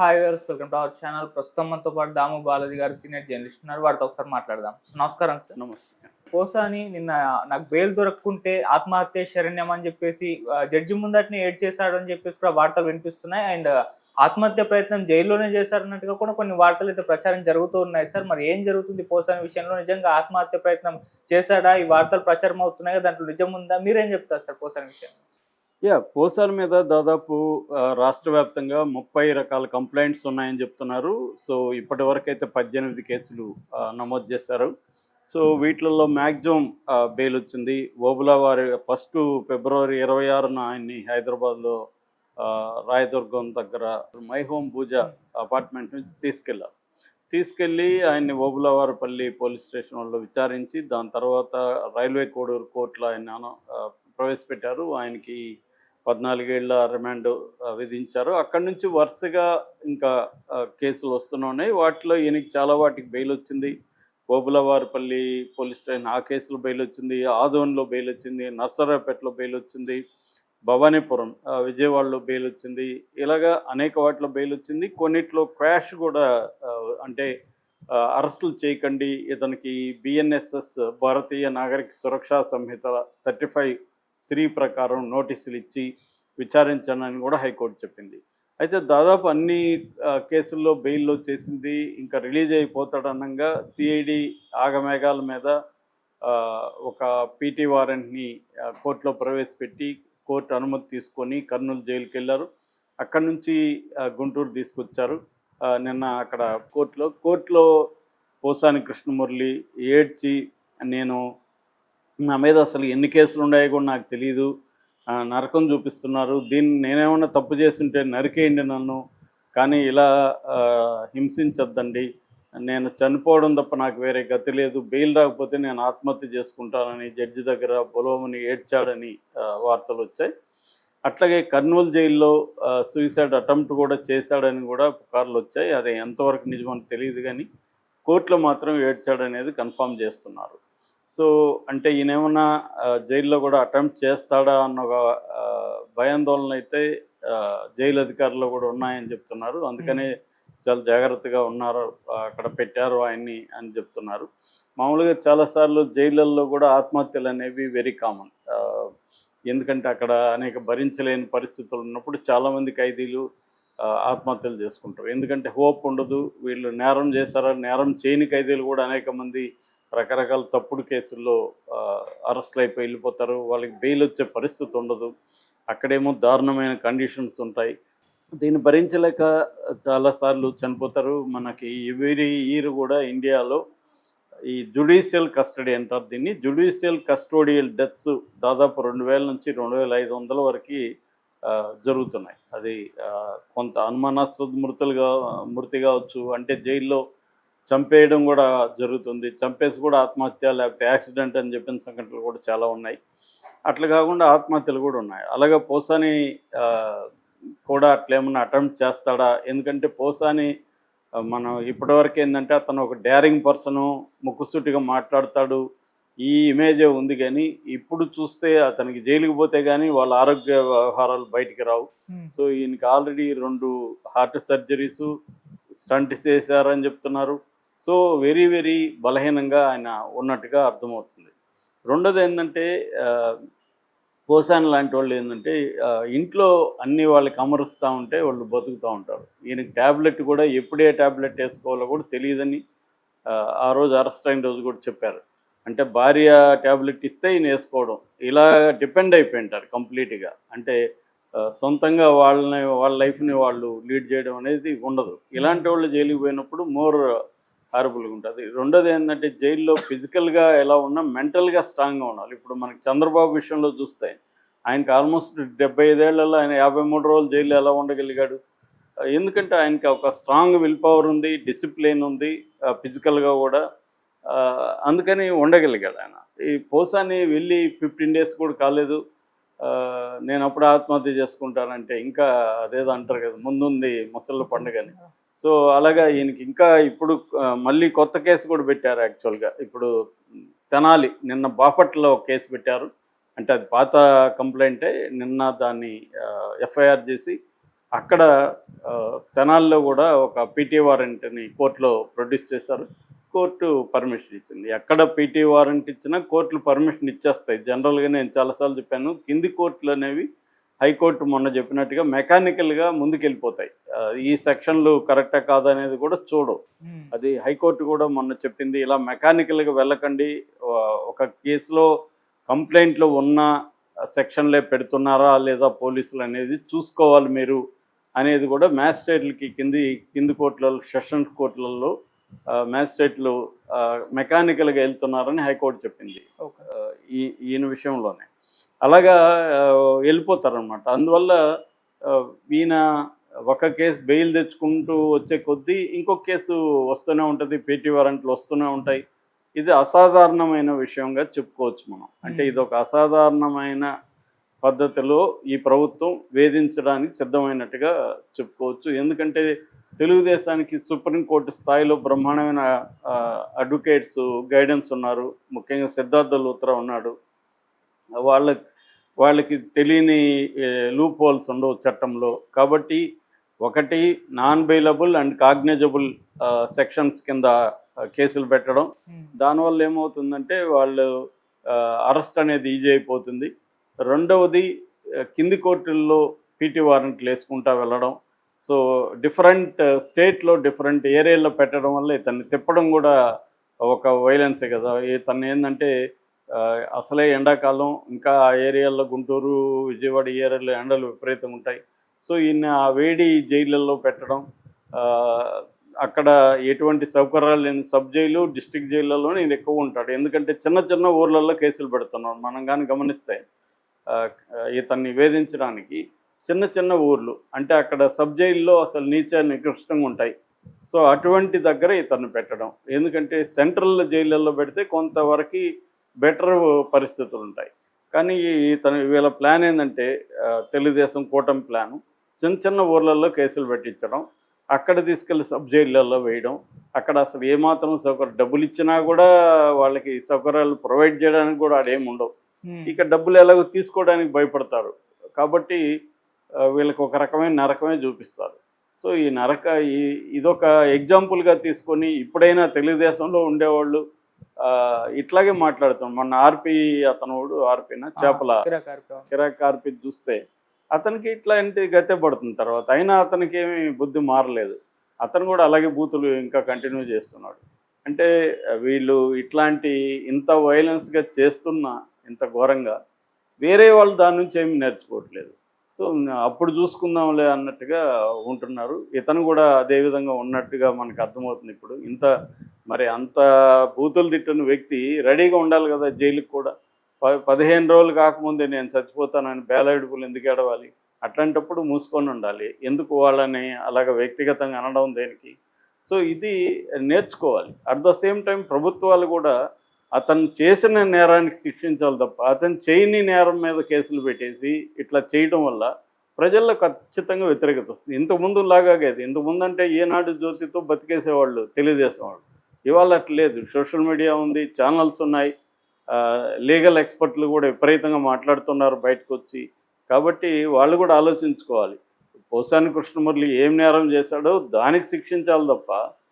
Hi గారు welcome to our channel. ప్రస్తుతం మనతో పాటు దాము బాలాజీ గారు సీనియర్ జర్నలిస్ట్ ఉన్నారు. వారితో ఒకసారి మాట్లాడదాం. నమస్కారం సార్. నమస్తే. పోసాని నిన్న నాకు బెయిల్ దొరకకుంటే ఆత్మహత్య శరణ్యం అని చెప్పేసి జడ్జి ముందటిని ఏడ్ చేశాడు అని చెప్పేసి కూడా వార్తలు వినిపిస్తున్నాయి. అండ్ ఆత్మహత్య ప్రయత్నం జైల్లోనే చేశారన్నట్టుగా కూడా కొన్ని వార్తలు అయితే ప్రచారం జరుగుతూ ఉన్నాయి సార్. మరి ఏం జరుగుతుంది పోసాని విషయంలో? నిజంగా ఆత్మహత్య ప్రయత్నం చేశాడా? ఈ వార్తలు ప్రచారం అవుతున్నాయి దాంట్లో నిజం ఉందా? మీరేం చెప్తారు సార్ పోసాని విషయం? యా పోసార్ మీద దాదాపు రాష్ట్ర వ్యాప్తంగా ముప్పై రకాల కంప్లైంట్స్ ఉన్నాయని చెప్తున్నారు. సో ఇప్పటి వరకు అయితే పద్దెనిమిది కేసులు నమోదు చేశారు. సో వీటిలలో మ్యాక్సిమం బెయిల్ వచ్చింది. ఓబులా వారి ఫస్ట్ ఫిబ్రవరి ఇరవై ఆరున ఆయన్ని హైదరాబాద్లో రాయదుర్గం దగ్గర మై హోమ్ పూజ అపార్ట్మెంట్ నుంచి తీసుకెళ్ళారు. తీసుకెళ్ళి ఆయన్ని ఓబులవారపల్లి పోలీస్ స్టేషన్ వాళ్ళు విచారించి దాని తర్వాత రైల్వే కోడూరు కోర్టులో ఆయన ప్రవేశపెట్టారు. ఆయనకి పద్నాలుగేళ్ళ రిమాండ్ విధించారు. అక్కడి నుంచి వరుసగా ఇంకా కేసులు వస్తున్నాయి వాటిలో ఈయనకి చాలా వాటికి బెయిల్ వచ్చింది. ఓబులవారిపల్లి పోలీస్ స్టేషన్ ఆ కేసులో బెయిల్ వచ్చింది. ఆదోన్లో బెయిల్ వచ్చింది. నర్సరావుపేటలో బెయిల్ వచ్చింది. భవానీపురం విజయవాడలో బెయిల్ వచ్చింది. ఇలాగా అనేక వాటిలో బెయిల్ వచ్చింది. కొన్నిట్లో క్వాష్ కూడా అంటే అరెస్టులు చేయకండి. ఇతనికి BNSS Bharatiya Nagarik Suraksha Sanhita thirty five three ప్రకారం నోటీసులు ఇచ్చి విచారించనని కూడా హైకోర్టు చెప్పింది. అయితే దాదాపు అన్ని కేసుల్లో బెయిల్లో చేసింది ఇంకా రిలీజ్ అయిపోతాడనంగా సిఐడి ఆగమేఘాల మీద ఒక పీటీ వారెంట్ని కోర్టులో ప్రవేశపెట్టి కోర్టు అనుమతి తీసుకొని కర్నూలు జైలుకి వెళ్ళారు అక్కడి నుంచి గుంటూరు తీసుకొచ్చారు. నిన్న అక్కడ కోర్టులో కోర్టులో పోసాని కృష్ణమురళి ఏడ్చి నేను నా మీద అసలు ఎన్ని కేసులు ఉన్నాయో కూడా నాకు తెలియదు నరకం చూపిస్తున్నారు. దీన్ని నేనేమన్నా తప్పు చేస్తుంటే నరికేయండి నన్ను. కానీ ఇలా ఆ, హింసించొద్దండి. నేను చనిపోవడం తప్ప నాకు వేరే గతి లేదు. బెయిల్ రాకపోతే నేను ఆత్మహత్య చేసుకుంటానని జడ్జి దగ్గర బొలోమని ఏడ్చాడని వార్తలు వచ్చాయి. అట్లాగే కర్నూలు జైల్లో సూసైడ్ అటెంప్ట్ కూడా చేశాడని కూడా పుకార్లు వచ్చాయి. అది ఎంతవరకు నిజమని తెలియదు కానీ కోర్టులో మాత్రం ఏడ్చాడనేది కన్ఫర్మ్ చేస్తున్నారు. సో అంటే ఈయనేమన్నా ఆ, జైల్లో కూడా అటెంప్ట్ చేస్తాడా అన్న ఒక భయాందోళన అయితే జైలు అధికారులు కూడా ఉన్నాయని చెప్తున్నారు. అందుకనే చాలా జాగ్రత్తగా ఉన్నారు అక్కడ పెట్టారు ఆయన్ని అని చెప్తున్నారు. మామూలుగా చాలాసార్లు జైళ్ళల్లో కూడా ఆత్మహత్యలు అనేవి వెరీ కామన్. ఎందుకంటే అక్కడ అనేక భరించలేని పరిస్థితులు ఉన్నప్పుడు చాలామంది ఖైదీలు ఆత్మహత్యలు చేసుకుంటారు. ఎందుకంటే హోప్ ఉండదు వీళ్ళు నేరం చేశారా నేరం చేయని ఖైదీలు కూడా అనేక మంది రకరకాల తప్పుడు కేసుల్లో అరెస్ట్లు అయిపోయి వెళ్ళిపోతారు. వాళ్ళకి బెయిల్ వచ్చే పరిస్థితి ఉండదు. అక్కడేమో దారుణమైన కండిషన్స్ ఉంటాయి. దీన్ని భరించలేక చాలాసార్లు చనిపోతారు. మనకి ఎవరి ఇయర్ కూడా ఇండియాలో ఈ జుడిషియల్ కస్టడీ అంటారు దీన్ని. జుడిషియల్ కస్టోడియల్ డెత్స్ దాదాపు రెండు వేల నుంచి రెండు వేల ఐదు వందల వరకు జరుగుతున్నాయి. అది కొంత అనుమానాస్పద మృతులుగా మృతి కావచ్చు. అంటే జైల్లో చంపేయడం కూడా జరుగుతుంది. చంపేసి కూడా ఆత్మహత్య లేకపోతే యాక్సిడెంట్ అని చెప్పిన సంఘటనలు కూడా చాలా ఉన్నాయి. అట్లా కాకుండా ఆత్మహత్యలు కూడా ఉన్నాయి. అలాగే పోసాని కూడా అట్లేమన్నా అటెంప్ట్ చేస్తాడా? ఎందుకంటే పోసాని మనం ఇప్పటివరకు ఏంటంటే అతను ఒక డేరింగ్ పర్సను ముక్కుసూటిగా మాట్లాడతాడు. ఈ ఇమేజే ఉంది కానీ ఇప్పుడు చూస్తే అతనికి జైలుకి పోతే కానీ వాళ్ళ ఆరోగ్య వ్యవహారాలు బయటికి రావు. సో ఈయనకి ఆల్రెడీ రెండు హార్ట్ సర్జరీస్ స్టంట్ చేశారని చెప్తున్నారు. సో వెరీ వెరీ బలహీనంగా ఆయన ఉన్నట్టుగా అర్థమవుతుంది. రెండోది ఏంటంటే పోసాన్ లాంటి వాళ్ళు ఏంటంటే ఇంట్లో అన్ని వాళ్ళకి అమరుస్తూ ఉంటే వాళ్ళు బతుకుతూ ఉంటారు. ఈయనకి ట్యాబ్లెట్ కూడా ఎప్పుడే ట్యాబ్లెట్ వేసుకోవాలో కూడా తెలియదని ఆ, రోజు అరెస్ట్ అయిన రోజు కూడా చెప్పారు. అంటే భార్య ట్యాబ్లెట్ ఇస్తే ఈయన వేసుకోవడం. ఇలా డిపెండ్ అయిపోయింటారు కంప్లీట్గా. అంటే సొంతంగా వాళ్ళని వాళ్ళ లైఫ్ని వాళ్ళు లీడ్ చేయడం అనేది ఉండదు. ఇలాంటి వాళ్ళు జైలుకి పోయినప్పుడు మోర్ హారబుల్గా ఉంటుంది. రెండోది ఏంటంటే జైల్లో ఫిజికల్గా ఎలా ఉన్నా మెంటల్గా స్ట్రాంగ్గా ఉండాలి. ఇప్పుడు మనకి చంద్రబాబు విషయంలో చూస్తే ఆయనకి ఆల్మోస్ట్ డెబ్బై ఐదేళ్ళలో ఆయన యాభై మూడు రోజులు జైల్లో ఎలా ఉండగలిగాడు? ఎందుకంటే ఆయనకి ఒక స్ట్రాంగ్ విల్ పవర్ ఉంది డిసిప్లిన్ ఉంది ఫిజికల్గా కూడా. అందుకని ఉండగలిగాడు ఆయన. ఈ పోసాని వెళ్ళి ఫిఫ్టీన్ డేస్ కూడా కాలేదు. నేను అప్పుడు ఆత్మహత్య చేసుకుంటానంటే ఇంకా అదేదో అంటారు కదా ముందుంది ముసళ్ళ పండుగని. సో అలాగా ఈయనకి ఇంకా ఇప్పుడు మళ్ళీ కొత్త కేసు కూడా పెట్టారు యాక్చువల్గా. ఇప్పుడు తెనాలి నిన్న బాపట్లలో ఒక కేసు పెట్టారు. అంటే అది పాత కంప్లైంటే నిన్న దాన్ని ఎఫ్ఐఆర్ చేసి అక్కడ తెనాల్లో కూడా ఒక పీటీ వారెంట్ని కోర్టులో ప్రొడ్యూస్ చేశారు. కోర్టు పర్మిషన్ ఇచ్చింది. ఎక్కడ పీటీ వారెంట్ ఇచ్చినా కోర్టులు పర్మిషన్ ఇచ్చేస్తాయి. జనరల్గా నేను చాలాసార్లు చెప్పాను కింది కోర్టులు అనేవి హైకోర్టు మొన్న చెప్పినట్టుగా మెకానికల్గా ముందుకెళ్ళిపోతాయి. ఈ సెక్షన్లు కరెక్టా కాదా అనేది కూడా ఉమ్, అది హైకోర్టు కూడా మొన్న చెప్పింది ఇలా మెకానికల్గా వెళ్ళకండి ఒక కేసులో కంప్లైంట్లు ఉన్న సెక్షన్లే పెడుతున్నారా లేదా పోలీసులు అనేది చూసుకోవాలి మీరు అనేది కూడా మ్యాజిస్ట్రేట్లకి కింది కింది కోర్టులలో సెషన్ కోర్టులలో మ్యాజిస్ట్రేట్లు మెకానికల్గా వెళ్తున్నారని హైకోర్టు చెప్పింది. ఈ ఈయన విషయంలోనే. అలాగా వెళ్ళిపోతారనమాట అందువల్ల ఈయన ఒక కేసు బెయిల్ తెచ్చుకుంటూ వచ్చే కొద్దీ ఇంకొక కేసు వస్తూనే ఉంటుంది పేటీ వారెంట్లు వస్తూనే ఉంటాయి. ఇది అసాధారణమైన విషయంగా చెప్పుకోవచ్చు మనం. అంటే ఇది ఒక అసాధారణమైన పద్ధతిలో ఈ ప్రభుత్వం వేధించడానికి సిద్ధమైనట్టుగా చెప్పుకోవచ్చు. ఎందుకంటే తెలుగుదేశానికి సుప్రీంకోర్టు స్థాయిలో బ్రహ్మాండమైన అడ్వకేట్స్ గైడెన్స్ ఉన్నారు. ముఖ్యంగా సిద్ధార్థ లూత్రా ఉన్నాడు. వాళ్ళ వాళ్ళకి తెలియని లూప్ హోల్స్ ఉండవు చట్టంలో. కాబట్టి ఒకటి non bailable and cognizable sections కింద కేసులు పెట్టడం. ఉమ్, దానివల్ల ఏమవుతుందంటే వాళ్ళు అరెస్ట్ అనేది ఈజీ అయిపోతుంది. రెండవది కింది కోర్టుల్లో పీటీ వారెంట్లు వేసుకుంటా వెళ్ళడం. సో డిఫరెంట్ స్టేట్లో డిఫరెంట్ ఏరియాలో పెట్టడం వల్ల ఇతన్ని తిప్పడం కూడా ఒక వైలెన్సే కదా. ఇతను ఏంటంటే అసలే ఎండాకాలం ఇంకా ఆ ఏరియాల్లో గుంటూరు విజయవాడ ఏరియాలో ఎండలు విపరీతంగా ఉంటాయి. సో ఈయన ఆ వేడి జైళ్ళల్లో పెట్టడం అక్కడ ఎటువంటి సౌకర్యాలు లేని సబ్ జైలు డిస్టిక్ జైళ్ళలో నేను ఎక్కువ ఉంటాడు. ఎందుకంటే చిన్న చిన్న ఊర్లలో కేసులు పెడుతున్నాడు. మనం కానీ గమనిస్తే ఇతన్ని వేధించడానికి చిన్న చిన్న ఊర్లు అంటే అక్కడ సబ్ జైల్లో అసలు నీచ నికృష్టంగా ఉంటాయి. సో అటువంటి దగ్గర ఇతన్ని పెట్టడం. ఎందుకంటే సెంట్రల్ జైళ్ళల్లో పెడితే కొంతవరకు బెటర్ పరిస్థితులు ఉంటాయి. కానీ ఇతను వీళ్ళ ప్లాన్ ఏంటంటే తెలుగుదేశం కూటమి ప్లాను. చిన్న చిన్న ఊర్లలో కేసులు పెట్టించడం అక్కడ తీసుకెళ్ళి సబ్ జైళ్ళల్లో వేయడం అక్కడ అసలు ఏమాత్రం సౌకర్యం డబ్బులు ఇచ్చినా కూడా వాళ్ళకి సౌకర్యాలు ప్రొవైడ్ చేయడానికి కూడా ఆడేం ఉండవు. ఇక డబ్బులు ఎలాగో తీసుకోవడానికి భయపడతారు. కాబట్టి వీళ్ళకి ఒక రకమైన నరకమే చూపిస్తారు. సో ఈ నరక ఈ ఇదొక ఎగ్జాంపుల్గా తీసుకొని ఇప్పుడైనా తెలుగుదేశంలో ఉండేవాళ్ళు ఇట్లాగే మాట్లాడుతాం. మొన్న ఆర్పి అతనుడు ఆర్పిన? చేపల కిరాక్ ఆర్పి. కిరాక్ ఆర్పి చూస్తే అతనికి ఇట్లాంటి గతే పడుతుంది తర్వాత. అయినా అతనికి ఏమి బుద్ధి మారలేదు. అతను కూడా అలాగే బూతులు ఇంకా కంటిన్యూ చేస్తున్నాడు. అంటే వీళ్ళు ఇట్లాంటి ఇంత వైలెన్స్గా చేస్తున్నా ఇంత ఘోరంగా వేరే వాళ్ళు దాని నుంచి ఏమి నేర్చుకోవట్లేదు. సో అప్పుడు చూసుకుందాంలే అన్నట్టుగా ఉంటున్నారు. ఇతను కూడా అదే విధంగా ఉన్నట్టుగా మనకు అర్థమవుతుంది ఇప్పుడు. ఇంత మరి అంత బూతులు తిట్టిన వ్యక్తి రెడీగా ఉండాలి కదా జైలుకి కూడా. ప- పదిహేను రోజులు కాకముందే నేను చచ్చిపోతానని బేలాడుపులు ఎందుకు ఏడవాలి? అట్లాంటప్పుడు మూసుకొని ఉండాలి. ఎందుకు వాళ్ళని అలాగ వ్యక్తిగతంగా అనడం దేనికి? సో ఇది నేర్చుకోవాలి. అట్ ద సేమ్ టైం ప్రభుత్వాలు కూడా అతను చేసిన నేరానికి శిక్షించాలి తప్ప అతను చేయని నేరం మీద కేసులు పెట్టేసి ఇట్లా చేయడం వల్ల ప్రజల్లో ఖచ్చితంగా వ్యతిరేకత వస్తుంది. ఇంతకుముందు లాగాగేది. ఇంతకుముందు అంటే ఏనాడు జ్యోతితో బతికేసేవాళ్ళు తెలుగుదేశం వాళ్ళు. ఇవాళ అట్లా లేదు. సోషల్ మీడియా ఉంది ఛానల్స్ ఉన్నాయి. లీగల్ ఎక్స్పర్ట్లు కూడా విపరీతంగా మాట్లాడుతున్నారు బయటకు వచ్చి. కాబట్టి వాళ్ళు కూడా ఆలోచించుకోవాలి. పోసాని కృష్ణమురళి ఏం నేరం చేశాడో దానికి శిక్షించాలి తప్ప